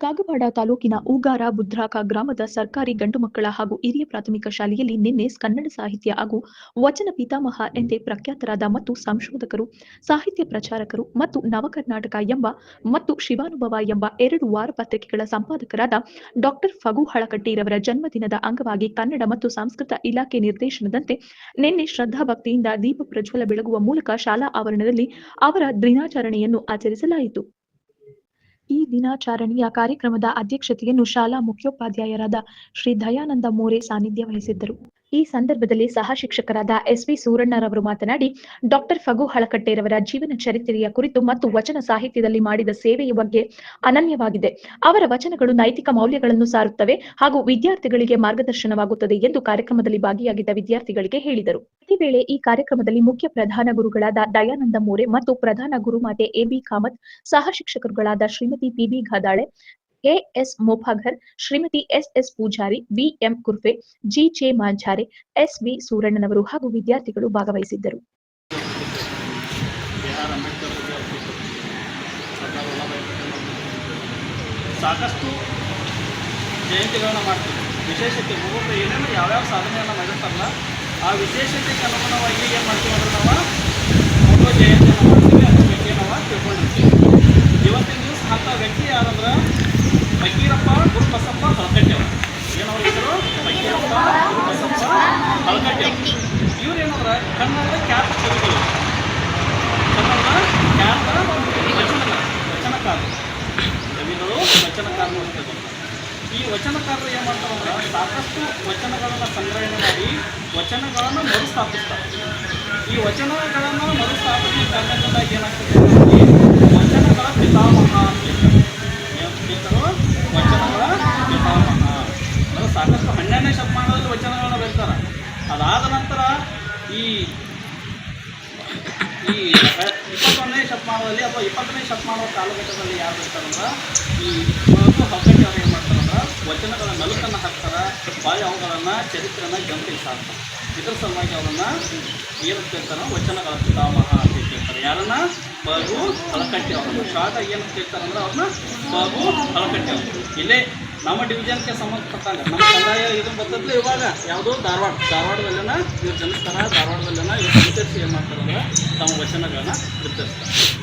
ಕಾಗವಾಡ ತಾಲೂಕಿನ ಊಗಾರ ಬುದ್ರಾಕ ಗ್ರಾಮದ ಸರ್ಕಾರಿ ಗಂಡು ಮಕ್ಕಳ ಹಾಗೂ ಹಿರಿಯ ಪ್ರಾಥಮಿಕ ಶಾಲೆಯಲ್ಲಿ ನಿನ್ನೆ ಕನ್ನಡ ಸಾಹಿತ್ಯ ಹಾಗೂ ವಚನ ಪಿತಾಮಹ ಎಂದೇ ಪ್ರಖ್ಯಾತರಾದ ಮತ್ತು ಸಂಶೋಧಕರು, ಸಾಹಿತ್ಯ ಪ್ರಚಾರಕರು ಮತ್ತು ನವಕರ್ನಾಟಕ ಎಂಬ ಮತ್ತು ಶಿವಾನುಭವ ಎಂಬ ಎರಡು ವಾರಪತ್ರಿಕೆಗಳ ಸಂಪಾದಕರಾದ ಡಾಕ್ಟರ್ ಫಗು ಹಳಕಟ್ಟಿರವರ ಜನ್ಮದಿನದ ಅಂಗವಾಗಿ ಕನ್ನಡ ಮತ್ತು ಸಂಸ್ಕೃತ ಇಲಾಖೆ ನಿರ್ದೇಶನದಂತೆ ನಿನ್ನೆ ಶ್ರದ್ಧಾಭಕ್ತಿಯಿಂದ ದೀಪ ಪ್ರಜ್ವಲ ಬೆಳಗುವ ಮೂಲಕ ಶಾಲಾ ಆವರಣದಲ್ಲಿ ಅವರ ದಿನಾಚರಣೆಯನ್ನು ಆಚರಿಸಲಾಯಿತು. ಈ ದಿನಾಚರಣೆಯ ಕಾರ್ಯಕ್ರಮದ ಅಧ್ಯಕ್ಷತೆಯನ್ನು ಶಾಲಾ ಮುಖ್ಯೋಪಾಧ್ಯಾಯರಾದ ಶ್ರೀ ದಯಾನಂದ ಮೋರೆ ಸಾನ್ನಿಧ್ಯ ವಹಿಸಿದ್ದರು. ಈ ಸಂದರ್ಭದಲ್ಲಿ ಸಹ ಶಿಕ್ಷಕರಾದ ಎಸ್ ವಿ ಸೂರಣ್ಣರವರು ಮಾತನಾಡಿ, ಡಾಕ್ಟರ್ ಫಗು ಹಳಕಟ್ಟೆರವರ ಜೀವನ ಚರಿತ್ರೆಯ ಕುರಿತು ಮತ್ತು ವಚನ ಸಾಹಿತ್ಯದಲ್ಲಿ ಮಾಡಿದ ಸೇವೆಯ ಬಗ್ಗೆ ಅನನ್ಯವಾಗಿದೆ. ಅವರ ವಚನಗಳು ನೈತಿಕ ಮೌಲ್ಯಗಳನ್ನು ಸಾರುತ್ತವೆ ಹಾಗೂ ವಿದ್ಯಾರ್ಥಿಗಳಿಗೆ ಮಾರ್ಗದರ್ಶನವಾಗುತ್ತದೆ ಎಂದು ಕಾರ್ಯಕ್ರಮದಲ್ಲಿ ಭಾಗಿಯಾಗಿದ್ದ ವಿದ್ಯಾರ್ಥಿಗಳಿಗೆ ಹೇಳಿದರು. ಇದೇ ವೇಳೆ ಈ ಕಾರ್ಯಕ್ರಮದಲ್ಲಿ ಮುಖ್ಯ ಪ್ರಧಾನ ಗುರುಗಳಾದ ದಯಾನಂದ ಮೋರೆ ಮತ್ತು ಪ್ರಧಾನ ಗುರುಮಾತೆ ಎಬಿ ಕಾಮತ್, ಸಹ ಶಿಕ್ಷಕರುಗಳಾದ Shrimati P B Gadale A S Mofaghar, Shrimati S S Pujari B M Kurphe, G J Mancharey S V ಸೂರಣ್ಣನವರು ಹಾಗೂ ವಿದ್ಯಾರ್ಥಿಗಳು ಭಾಗವಹಿಸಿದ್ದರು. ಸಾಕಷ್ಟು ಜಯಂತಿಗಳನ್ನ ಮಾಡ್ತೀವಿ. ವಿಶೇಷತೆ ಯಾವ್ಯಾವ ಸಾಧನೆಯನ್ನು ಮಾಡಿರ್ತಾರಲ್ಲ ಆ ವಿಶೇಷತೆಗೆ ಅನುಗುಣವಾಗಿ ಏನು ಮಾಡ್ತೀವಿ ಅಂದ್ರೆ ನಾವು ಫೋಟೋ ಜಯಂತಿಯನ್ನು ಮಾಡ್ತೀವಿ, ಅದ್ರ ಬಗ್ಗೆ ನಾವು ತಿಳ್ಕೊಂಡಿರ್ತೀವಿ. ಇವತ್ತಿನ ದಿವಸ ಅಂಥ ವ್ಯಕ್ತಿ ಯಾರಂದ್ರೆ, ಫಕೀರಪ್ಪ ಗುರುಬಸಪ್ಪ ಹಳಕಟ್ಟಿ ಅವರು. ಏನವ್ರ ಹೆಸರು ಫಕೀರಪ್ಪ ಗುರುಬಸಪ್ಪ ಹಳಕಟ್ಟಿ ಅವರು. ಇವ್ರು ಏನಂದ್ರೆ ಕನ್ನಡದ ಖ್ಯಾತ ಕವಿಗಳು ಕನ್ನಡದ ಖ್ಯಾತ ವಚನಕಾರ ವಚನಕಾರರು ಕವಿಗಳು ವಚನಕಾರರು ಅಂತ ಹೇಳ್ತಾರೆ. ಈ ವಚನಕಾರರು ಏನು ಮಾಡ್ತಾರಂದ್ರೆ ಸಾಕಷ್ಟು ವಚನಗಳನ್ನು ಸಂಗ್ರಹಣೆ ಮಾಡಿ ವಚನಗಳನ್ನು ಮರುಸ್ಥಾಪಿಸ್ತಾರೆ ಈ ವಚನಗಳನ್ನು ಮರುಸ್ಥಾಪಿಸಿ ಕಾರಣದಿಂದಾಗಿ ಏನಾಗ್ತದೆ ಅಂದ್ರೆ ವಚನಗಳ ಪಿತಾಮಹ ಅಂತ ಹೇಳ್ತಾರೆ. ಏನ್ ಹೇಳ್ತಾರೋ? ವಚನಗಳ ಪಿತಾಮಹ ಅಂದ್ರೆ ಸಾಕಷ್ಟು ಹನ್ನೆರಡನೇ ಶತಮಾನದಲ್ಲಿ ವಚನಗಳನ್ನ ಬರೀತಾರೆ ಅದಾದ ನಂತರ ಈ ಈ ಇಪ್ಪತ್ತೊಂದನೇ ಶತಮಾನದಲ್ಲಿ ಅಥವಾ ಇಪ್ಪತ್ತನೇ ಶತಮಾನದ ಕಾಲಘಟ್ಟದಲ್ಲಿ ಯಾರು ಬರ್ತಾರಂದ್ರೆ ಈ ಹಬ್ಬಕ್ಕೆ ಅವ್ರು ಏನು ವಚನಗಳ ನಲುಕನ್ನು ಹಾಕ್ತಾರೆ, ಬಾಯಿ ಅವುಗಳನ್ನು ಚರಿತ್ರೆನ ಜನತೆಗೆ ಇದ್ರ ಸಲುವಾಗಿ ಅವರನ್ನು ಏನು ಕೇಳ್ತಾರೆ? ವಚನಗಳ ಪಿತಾಮಹ ಅಂತ ಕೇಳ್ತಾರೆ. ಯಾರನ್ನ? ಬಾಬು ಹಳಕಟ್ಟಿ ಅವರು ಶಾರ್ಟ್ ಏನು ಕೇಳ್ತಾರಂದ್ರೆ ಅವ್ರನ್ನ? ಬಾಬು ಹಳಕಟ್ಟಿ ಅವರು ಇಲ್ಲೇ ನಮ್ಮ ಡಿವಿಜನ್ಗೆ ಸಂಬಂಧಪಟ್ಟಾಗ, ನಮ್ಮ ಸಮುದಾಯ ಇದು ಬರ್ತದ್ಲ ಇವಾಗ ಯಾವುದು ಧಾರವಾಡ, ಧಾರವಾಡದಲ್ಲೇನ ಇವ್ರು ಜನಿಸ್ತಾರ, ಧಾರವಾಡದಲ್ಲೇನ ಇವ್ರು ಸಂಚರಿಸಿ ಏನು ಮಾಡ್ತಾರಂದ್ರೆ? ತಮ್ಮ ವಚನಗಳನ್ನ ಬಿತ್ತರಿಸ್ತಾರೆ